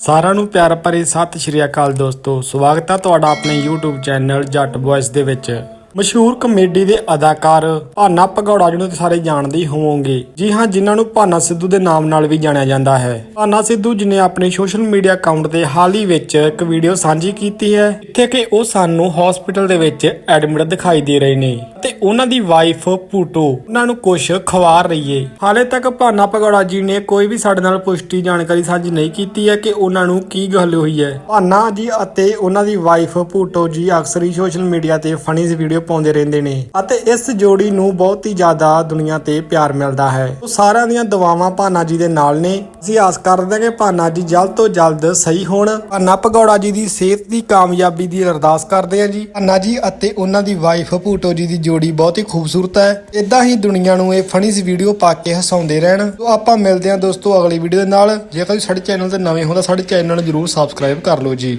ਸਾਰਿਆਂ ਨੂੰ ਪਿਆਰ ਭਰੀ ਸਤਿ ਸ਼੍ਰੀ ਅਕਾਲ ਦੋਸਤੋ। ਸਵਾਗਤ ਹੈ ਤੁਹਾਡਾ ਆਪਣੇ YouTube ਚੈਨਲ ਜੱਟ ਵੌਇਸ ਦੇ ਵਿੱਚ। ਮਸ਼ਹੂਰ ਕਮੇਡੀ ਦੇ ਅਦਾਕਾਰ ਭਾਨਾ ਭਗੌੜਾ, ਜਿਹਨੂੰ ਤੁਸੀਂ ਸਾਰੇ ਜਾਣਦੇ ਹੋਵੋਗੇ। ਜੀ ਹਾਂ, ਜਿਨ੍ਹਾਂ ਨੂੰ ਭਾਨਾ ਸਿੱਧੂ ਦੇ ਨਾਮ ਨਾਲ ਵੀ ਜਾਣਿਆ ਜਾਂਦਾ ਹੈ। ਭਾਨਾ ਸਿੱਧੂ ਜੀ ਨੇ ਆਪਣੇ ਸੋਸ਼ਲ ਮੀਡੀਆ ਅਕਾਊਂਟ ਤੇ ਹਾਲ ਹੀ ਵਿੱਚ ਇੱਕ ਵੀਡੀਓ ਸਾਂਝੀ ਕੀਤੀ ਹੈ। ਜਿੱਥੇ ਕਿ ਉਹ ਸਾਨੂੰ ਹਸਪੀਟਲ ਦੇ ਵਿੱਚ ਐਡਮਿਟ ਦਿਖਾਈ ਦੇ ਰਹੇ ਨੇ। ਉਹਨਾਂ ਦੀ ਵਾਈਫ ਪੂਟੋ ਉਹਨਾਂ ਨੂੰ ਕੁਝ ਖਵਾ ਰਹੀ ਏ ਹਾਲੇ ਤੱਕ ਭਾਨਾ ਭਗੌੜਾ ਜੀ ਨੇ ਕੋਈ ਵੀ ਸਾਡੇ ਨਾਲ ਪੁਸ਼ਟੀ ਜਾਣਕਾਰੀ ਸਾਂਝੀ ਨਹੀਂ ਕੀਤੀ ਹੈ ਕਿ ਉਹਨਾਂ ਨੂੰ ਕੀ ਗੱਲ ਹੋਈ ਹੈ। ਭਾਨਾ ਜੀ ਅਤੇ ਉਹਨਾਂ ਦੀ ਵਾਈਫ ਪੂਟੋ ਜੀ ਅਕਸਰ ਹੀ ਸੋਸ਼ਲ ਮੀਡੀਆ ਤੇ ਫਨੀ ਵੀਡੀਓ ਪਾਉਂਦੇ ਰਹਿੰਦੇ ਨੇ ਅਤੇ ਇਸ ਜੋੜੀ ਨੂੰ ਬਹੁਤ ਹੀ ਜ਼ਿਆਦਾ ਦੁਨੀਆ ਤੇ ਪਿਆਰ ਮਿਲਦਾ ਹੈ। ਉਹ ਸਾਰਿਆਂ ਦੀਆਂ ਦੁਆਵਾਂ ਭਾਨਾ ਜੀ ਦੇ ਨਾਲ ਨੇ। ਅਸੀਂ ਆਸ ਕਰਦੇ ਹਾਂ ਕਿ ਭਾਨਾ ਜੀ ਜਲਦ ਤੋਂ ਜਲਦ ਸਹੀ ਹੋਣ। ਭਾਨਾ ਭਗੌੜਾ ਜੀ ਦੀ ਸਿਹਤ ਦੀ ਕਾਮਯਾਬੀ ਦੀ ਅਰਦਾਸ ਕਰਦੇ ਹਾਂ ਜੀ। ਭਾਨਾ ਜੀ ਅਤੇ ਉਹਨਾਂ ਦੀ ਵਾਈਫ ਭੂਟੋ ਜੀ ਦੀ ਜੋੜੀ ਬਹੁਤ ਹੀ ਖੂਬਸੂਰਤ ਹੈ। ਇਦਾਂ ਹੀ ਦੁਨੀਆ ਨੂੰ ਇਹ ਫਨੀ ਵੀਡੀਓ ਪਾ ਕੇ ਹਸਾਉਂਦੇ ਰਹਿਣ। ਤੋਂ ਆਪਾਂ ਮਿਲਦੇ ਹਾਂ ਦੋਸਤੋ ਅਗਲੀ ਵੀਡੀਓ ਦੇ ਨਾਲ। ਜੇਕਰ ਤੁਸੀਂ ਸਾਡੇ ਚੈਨਲ ਤੇ ਨਵੇਂ ਹੋ ਤਾਂ ਸਾਡੇ ਚੈਨਲ ਨੂੰ ਜਰੂਰ ਸਬਸਕ੍ਰਾਈਬ ਕਰ ਲਓ ਜੀ।